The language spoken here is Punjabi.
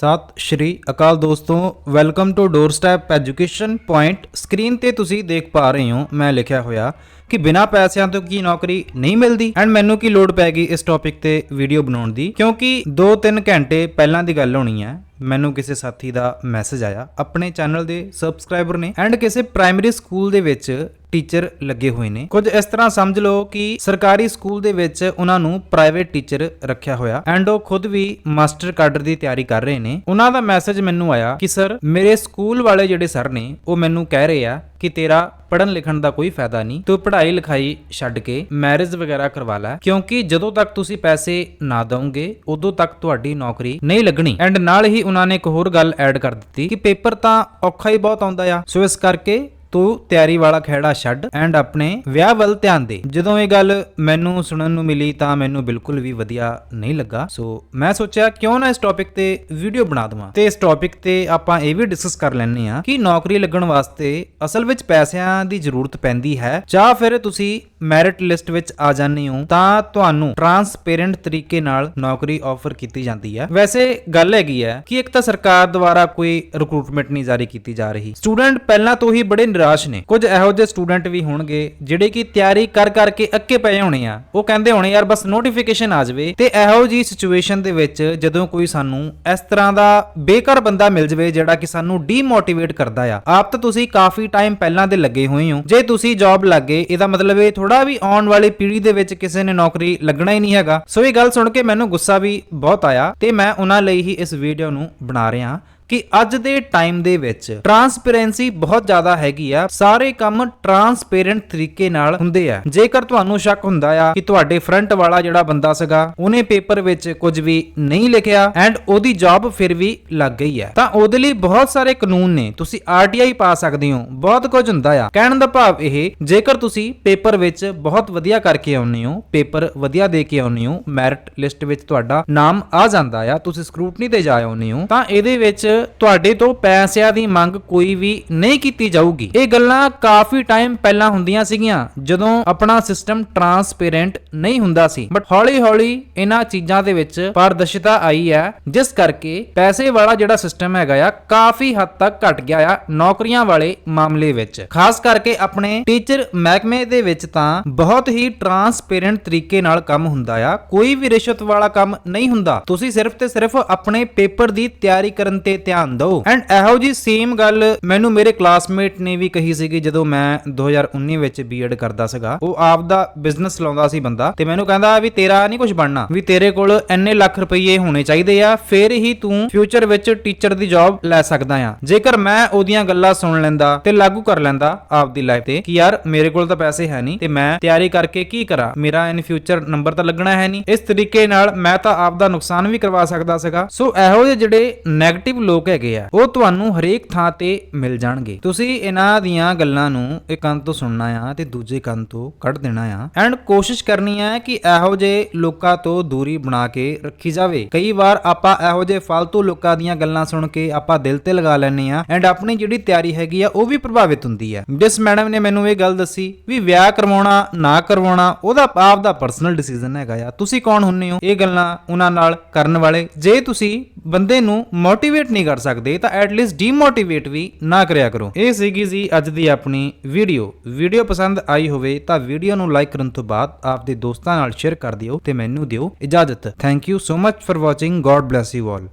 ਸਤਿ ਸ਼੍ਰੀ ਅਕਾਲ ਦੋਸਤੋ, welcome to doorstep education point. Screen ਤੇ ਤੁਸੀਂ ਦੇਖ ਪਾ ਰਹੇ ਹੋ, ਮੈਂ ਲਿਖਿਆ ਹੋਇਆ ਕਿ ਬਿਨਾਂ ਪੈਸਿਆਂ ਤੋਂ ਕੀ ਨੌਕਰੀ ਨਹੀਂ ਮਿਲਦੀ ਐਂਡ ਮੈਨੂੰ ਕੀ ਲੋੜ ਪੈ ਗਈ ਇਸ ਟੌਪਿਕ ਤੇ ਵੀਡੀਓ ਬਣਾਉਣ ਦੀ, ਕਿਉਂਕਿ 2-3 ਘੰਟੇ ਪਹਿਲਾਂ ਦੀ ਗੱਲ ਹੋਣੀ ਹੈ, ਮੈਨੂੰ ਕਿਸੇ ਸਾਥੀ ਦਾ ਮੈਸੇਜ ਆਇਆ, ਆਪਣੇ ਚੈਨਲ ਦੇ ਸਬਸਕ੍ਰਾਈਬਰ ਨੇ ਐਂਡ ਕਿਸੇ ਪ੍ਰਾਇਮਰੀ ਸਕੂਲ ਦੇ ਵਿੱਚ ਟੀਚਰ ਲੱਗੇ ਹੋਏ ਨੇ। ਕੁਝ ਇਸ ਤਰ੍ਹਾਂ ਸਮਝ ਲਓ ਕਿ ਸਰਕਾਰੀ ਸਕੂਲ ਦੇ ਵਿੱਚ ਉਹਨਾਂ ਨੂੰ ਪ੍ਰਾਈਵੇਟ ਟੀਚਰ ਰੱਖਿਆ ਹੋਇਆ। ਐਂਡ ਉਹ ਖੁਦ ਵੀ ਮਾਸਟਰ ਕਾਡਰ ਦੀ ਤਿਆਰੀ ਕਰ ਰਹੇ ਨੇ। ਉਹਨਾਂ ਦਾ ਮੈਸੇਜ ਮੈਨੂੰ ਆਇਆ ਕਿ, ਸਰ, ਮੇਰੇ ਸਕੂਲ ਵਾਲੇ ਜਿਹੜੇ ਸਰ ਨੇ, ਉਹ ਮੈਨੂੰ ਕਹਿ ਰਹੇ ਆ ਕਿ ਤੇਰਾ ਪੜਨ ਲਿਖਣ ਦਾ ਕੋਈ ਫਾਇਦਾ ਨਹੀਂ। ਤੂੰ ਪੜ੍ਹਾਈ ਲਿਖਾਈ ਛੱਡ ਕੇ ਮੈਰਿਜ ਵਗੈਰਾ ਕਰਵਾ ਲੈ। ਕਿਉਂਕਿ ਜਦੋਂ ਤੱਕ ਤੁਸੀਂ ਪੈਸੇ ਨਾ ਦਵੋਗੇ, ਉਦੋਂ ਤੱਕ ਤੁਹਾਡੀ ਨੌਕਰੀ ਨਹੀਂ ਲੱਗਣੀ। ਐਂਡ ਨਾਲ ਹੀ ਉਹਨਾਂ ਨੇ ਇੱਕ ਹੋਰ ਗੱਲ ਐਡ ਕਰ ਦਿੱਤੀ ਕਿ ਪੇਪਰ ਤਾਂ ਔਖਾ ਹੀ ਬਹੁਤ ਆਉਂਦਾ ਆ। ਸੋ ਇਸ ਕਰਕੇ ਤੂੰ ਤਿਆਰੀ ਵਾਲਾ ਖੇੜਾ ਛੱਡ ਐਂਡ ਆਪਣੇ ਵਿਆਹ ਵੱਲ ਧਿਆਨ ਦੇ। ਜਦੋਂ ਇਹ ਗੱਲ ਮੈਨੂੰ ਸੁਣਨ ਨੂੰ ਮਿਲੀ ਤਾਂ ਮੈਨੂੰ ਬਿਲਕੁਲ ਵੀ ਵਧੀਆ ਨਹੀਂ ਲੱਗਾ। ਸੋ ਮੈਂ ਸੋਚਿਆ ਕਿਉਂ ਨਾ ਇਸ ਟੌਪਿਕ ਤੇ ਵੀਡੀਓ ਬਣਾ ਦਵਾਂ। ਤੇ ਇਸ ਟੌਪਿਕ ਤੇ ਆਪਾਂ ਇਹ ਵੀ ਡਿਸਕਸ ਕਰ ਲੈਣੇ ਆ ਕਿ ਨੌਕਰੀ ਲੱਗਣ ਵਾਸਤੇ ਅਸਲ ਵਿੱਚ ਪੈਸਿਆਂ ਦੀ ਜ਼ਰੂਰਤ ਪੈਂਦੀ ਹੈ ਜਾਂ ਫਿਰ ਤੁਸੀਂ ਮੈਰਿਟ ਲਿਸਟ ਵਿੱਚ ਆ ਜਾਂਦੇ ਹੋ, ਤਾਂ ਤੁਹਾਨੂੰ ਟਰਾਂਸਪੇਰੈਂਟ ਤਰੀਕੇ ਨਾਲ ਨੌਕਰੀ ਆਫਰ ਕੀਤੀ ਜਾਂਦੀ ਹੈ। ਵੈਸੇ ਗੱਲ ਹੈਗੀ ਹੈ ਕਿ ਇੱਕ ਤਾਂ ਸਰਕਾਰ ਦੁਆਰਾ ਕੋਈ ਰਿਕਰੂਟਮੈਂਟ ਨਹੀਂ ਜਾਰੀ ਕੀਤੀ ਜਾ ਰਹੀ। ਸਟੂਡੈਂਟ ਪਹਿਲਾਂ ਤੋਂ ਹੀ ਬੜੇ ਨਿਰਾਸ਼ ਨੇ। ਕੁਝ ਇਹੋ ਜਿਹੇ ਸਟੂਡੈਂਟ ਵੀ ਹੋਣਗੇ, ਜਿਹੜੇ ਕਿ ਤਿਆਰੀ ਕਰ ਕਰਕੇ ਅੱਕੇ ਪਏ ਹੋਣੇ ਆ। ਉਹ ਕਹਿੰਦੇ ਹੋਣੇ, ਯਾਰ ਬਸ ਨੋਟੀਫਿਕੇਸ਼ਨ ਆ ਜਾਵੇ। ਤੇ ਇਹੋ ਜੀ ਸਿਚੁਏਸ਼ਨ ਦੇ ਵਿੱਚ ਜਦੋਂ ਕੋਈ ਸਾਨੂੰ ਇਸ ਤਰ੍ਹਾਂ ਦਾ ਬੇਕਾਰ ਬੰਦਾ ਮਿਲ ਜਾਵੇ, ਜਿਹੜਾ ਕਿ ਸਾਨੂੰ ਡੀਮੋਟੀਵੇਟ ਕਰਦਾ ਆ। ਆਪ ਤਾਂ ਤੁਸੀਂ ਕਾਫੀ ਟਾਈਮ ਪਹਿਲਾਂ ਦੇ ਲੱਗੇ ਹੋਏ ਹੋ। ਜੇ ਤੁਸੀਂ ਜੌਬ ਲੱਗੇ ਇਹਦਾ ਮਤਲਬ ਇਹ ਥੋੜਾ ਵੀ ਆਉਣ ਵਾਲੀ ਪੀੜ੍ਹੀ ਦੇ ਵਿੱਚ ਕਿਸੇ ਨੇ ਨੌਕਰੀ ਲੱਗਣਾ ਹੀ ਨਹੀਂ ਹੈਗਾ। ਸੋ ਇਹ ਗੱਲ ਸੁਣ ਕੇ ਮੈਨੂੰ ਗੁੱਸਾ ਵੀ ਬਹੁਤ ਆਇਆ ਤੇ ਮੈਂ ਉਹਨਾਂ ਲਈ ਹੀ ਇਸ ਵੀਡੀਓ ਨੂੰ ਬਣਾ ਰਿਹਾ। ਕਿ ਅੱਜ ਦੇ ਟਾਈਮ ਦੇ ਵਿੱਚ ਟਰਾਂਸਪੇਰੈਂਸੀ ਬਹੁਤ ਜ਼ਿਆਦਾ ਹੈਗੀ ਆ। ਸਾਰੇ ਕੰਮ ਟਰਾਂਸਪੇਰੈਂਟ ਤਰੀਕੇ ਨਾਲ ਹੁੰਦੇ ਆ। ਜੇਕਰ ਤੁਹਾਨੂੰ ਸ਼ੱਕ ਹੁੰਦਾ ਆ ਕਿ ਤੁਹਾਡੇ ਫਰੰਟ ਵਾਲਾ ਜਿਹੜਾ ਬੰਦਾ ਸੀਗਾ, ਉਹਨੇ ਪੇਪਰ ਵਿੱਚ ਕੁਝ ਵੀ ਨਹੀਂ ਲਿਖਿਆ ਐਂਡ ਉਹਦੀ ਜੌਬ ਫਿਰ ਵੀ ਲੱਗ ਗਈ ਹੈ ਤਾਂ ਉਹਦੇ ਲਈ ਬਹੁਤ ਸਾਰੇ ਕਾਨੂੰਨ ਨੇ। ਤੁਸੀਂ ਆਰਟੀਆਈ ਪਾ ਸਕਦੇ ਹੋ। ਬਹੁਤ ਕੁਝ ਹੁੰਦਾ ਆ। ਕਹਿਣ ਦਾ ਭਾਵ ਇਹ, ਜੇਕਰ ਤੁਸੀਂ ਪੇਪਰ ਵਿੱਚ ਬਹੁਤ ਵਧੀਆ ਕਰਕੇ ਆਉਂਦੇ ਹੋ, ਪੇਪਰ ਵਧੀਆ ਦੇ ਕੇ ਆਉਂਦੇ ਹੋ, ਮੈਰਿਟ ਲਿਸਟ ਵਿੱਚ ਤੁਹਾਡਾ ਨਾਮ ਆ ਜਾਂਦਾ ਆ, ਤੁਸੀਂ ਸਕਰੂਟਨੀ ਤੇ ਜਾ ਆਉਂਦੇ ਹੋ, ਤਾਂ ਇਹਦੇ ਵਿੱਚ ਤੁਹਾਡੇ ਤੋਂ ਪੈਸਿਆਂ ਦੀ ਮੰਗ ਕੋਈ ਵੀ ਨਹੀਂ ਕੀਤੀ ਜਾਊਗੀ। ਇਹ ਗੱਲਾਂ ਕਾਫੀ ਟਾਈਮ ਪਹਿਲਾਂ ਹੁੰਦੀਆਂ ਸੀਗੀਆਂ, ਜਦੋਂ ਆਪਣਾ ਸਿਸਟਮ ਟਰਾਂਸਪੇਰੈਂਟ ਨਹੀਂ ਹੁੰਦਾ ਸੀ। ਬਟ ਹੌਲੀ-ਹੌਲੀ ਇਹਨਾਂ ਚੀਜ਼ਾਂ ਦੇ ਵਿੱਚ ਪਾਰਦਰਸ਼ਤਾ ਆਈ ਹੈ, ਜਿਸ ਕਰਕੇ ਪੈਸੇ ਵਾਲਾ ਜਿਹੜਾ ਸਿਸਟਮ ਹੈਗਾ ਆ, ਕਾਫੀ ਹੱਦ ਤੱਕ ਘਟ ਗਿਆ ਆ ਨੌਕਰੀਆਂ ਵਾਲੇ ਮਾਮਲੇ ਵਿੱਚ। ਖਾਸ ਕਰਕੇ ਆਪਣੇ ਟੀਚਰ ਮਹਿਕਮੇ ਦੇ ਵਿੱਚ ਤਾਂ ਬਹੁਤ ਹੀ ਟਰਾਂਸਪੇਰੈਂਟ ਤਰੀਕੇ ਨਾਲ ਕੰਮ ਹੁੰਦਾ ਆ। ਕੋਈ ਵੀ ਰਿਸ਼ਵਤ ਵਾਲਾ ਕੰਮ ਨਹੀਂ ਹੁੰਦਾ। ਤੁਸੀਂ ਸਿਰਫ ਤੇ ਸਿਰਫ ਆਪਣੇ ਪੇਪਰ ਦੀ ਤਿਆਰੀ ਕਰਨ ਤੇ ਧਿਆਨ ਦਿਓ। ਐਂਡ ਇਹੋ ਜੀ ਸੇਮ ਗੱਲ ਮੈਨੂੰ ਮੇਰੇ ਕਲਾਸਮੇਟ ਨੇ ਵੀ ਕਹੀ ਸੀਗੀ ਜਦੋਂ ਮੈਂ 2019 ਵਿੱਚ ਬੀਐਡ ਕਰਦਾ ਸੀਗਾ। ਉਹ ਆਪ ਦਾ ਬਿਜ਼ਨਸ ਲਾਉਂਦਾ ਸੀ ਬੰਦਾ ਤੇ ਮੈਨੂੰ ਕਹਿੰਦਾ ਵੀ ਤੇਰਾ ਨਹੀਂ ਕੁਝ ਬਣਨਾ, ਵੀ ਤੇਰੇ ਕੋਲ ਇੰਨੇ ਲੱਖ ਰੁਪਏ ਹੋਣੇ ਚਾਹੀਦੇ ਆ, ਫੇਰ ਹੀ ਤੂੰ ਫਿਊਚਰ ਵਿੱਚ ਟੀਚਰ ਦੀ ਜੌਬ ਲੈ ਸਕਦਾ ਆ। ਜੇਕਰ ਮੈਂ ਉਹਦੀਆਂ ਗੱਲਾਂ ਸੁਣ ਲੈਂਦਾ ਤੇ ਲਾਗੂ ਕਰ ਲੈਂਦਾ ਆਪ ਦੀ ਲਾਈਫ ਤੇ ਕਿ ਯਾਰ ਮੇਰੇ ਕੋਲ ਤਾਂ ਪੈਸੇ ਹੈ ਨਹੀਂ ਤੇ ਮੈਂ ਤਿਆਰੀ ਕਰਕੇ ਕੀ ਕਰਾਂ, ਮੇਰਾ ਇਨ ਫਿਊਚਰ ਨੰਬਰ ਤਾਂ ਲੱਗਣਾ ਹੈ ਨਹੀਂ। ਇਸ ਤਰੀਕੇ ਨਾਲ ਮੈਂ ਤਾਂ ਆਪ ਦਾ ਨੁਕਸਾਨ ਵੀ ਕਰਵਾ ਸਕਦਾ ਸੀਗਾ। ਸੋ ਇਹੋ ਜਿਹੇ ਜਿਹੜੇ 네ਗੇਟਿਵ ਲੋਕ ਹੈਗੇ ਆ, ਉਹ ਤੁਹਾਨੂੰ ਹਰੇਕ ਥਾਂ ਤੇ ਮਿਲ ਜਾਣਗੇ। ਤੁਸੀਂ ਇਹਨਾਂ ਦੀਆਂ ਗੱਲਾਂ ਨੂੰ ਇੱਕ ਕੰਨ ਤੋਂ ਸੁਣਨਾ ਆ ਤੇ ਦੂਜੇ ਕੰਨ ਤੋਂ ਕੱਢ ਦੇਣਾ ਆ। ਐਂਡ ਕੋਸ਼ਿਸ਼ ਕਰਨੀ ਹੈ ਕਿ ਇਹੋ ਜਿਹੇ ਲੋਕਾਂ ਤੋਂ ਦੂਰੀ ਬਣਾ ਕੇ ਰੱਖੀ ਜਾਵੇ। ਕਈ ਵਾਰ ਆਪਾਂ ਇਹੋ ਜਿਹੇ ਫालतू ਲੋਕਾਂ ਦੀਆਂ ਗੱਲਾਂ ਸੁਣ ਕੇ ਆਪਾਂ ਦਿਲ ਤੇ ਲਗਾ ਲੈਂਦੇ ਆ, ਐਂਡ ਆਪਣੀ ਜਿਹੜੀ ਤਿਆਰੀ ਹੈਗੀ ਆ, ਉਹ ਵੀ ਪ੍ਰਭਾਵਿਤ ਹੁੰਦੀ ਹੈ ਜਿਸ ਮੈਡਮ ਨੇ ਮੈਨੂੰ ਇਹ ਗੱਲ ਦੱਸੀ ਵੀ ਵਿਆਹ ਕਰਵਾਉਣਾ, ਨਾ ਕਰਵਾਉਣਾ, ਉਹਦਾ ਆਪ ਦਾ ਪਰਸਨਲ ਡਿਸੀਜਨ ਹੈਗਾ ਆ। ਤੁਸੀਂ ਕੌਣ ਹੁੰਨੇ ਹੋ? ਇਹ ਗੱਲਾਂ ਉਹਨਾਂ ਨਾਲ ਕਰਨ ਵਾਲੇ। ਜੇ ਤੁਸੀਂ ਬੰਦੇ ਨੂੰ ਮੋਟੀਵੇਟ ਨਹੀਂ ਕਰ ਸਕਦੇ, ਤਾਂ ਐਟਲੀਸਟ ਡੀਮੋਟੀਵੇਟ ਵੀ ਨਾ ਕਰਿਆ ਕਰੋ। ਇਹ ਸੀਗੀ ਜੀ ਅੱਜ ਦੀ ਆਪਣੀ ਵੀਡੀਓ ਵੀਡੀਓ ਪਸੰਦ ਆਈ ਹੋਵੇ, ਤਾਂ ਵੀਡੀਓ ਨੂੰ ਲਾਈਕ ਕਰਨ ਤੋਂ ਬਾਅਦ ਆਪਦੇ ਦੋਸਤਾਂ ਨਾਲ ਸ਼ੇਅਰ ਕਰ ਦਿਓ ਤੇ ਮੈਨੂੰ ਦਿਓ ਇਜਾਜ਼ਤ। Thank you so much for watching God bless you all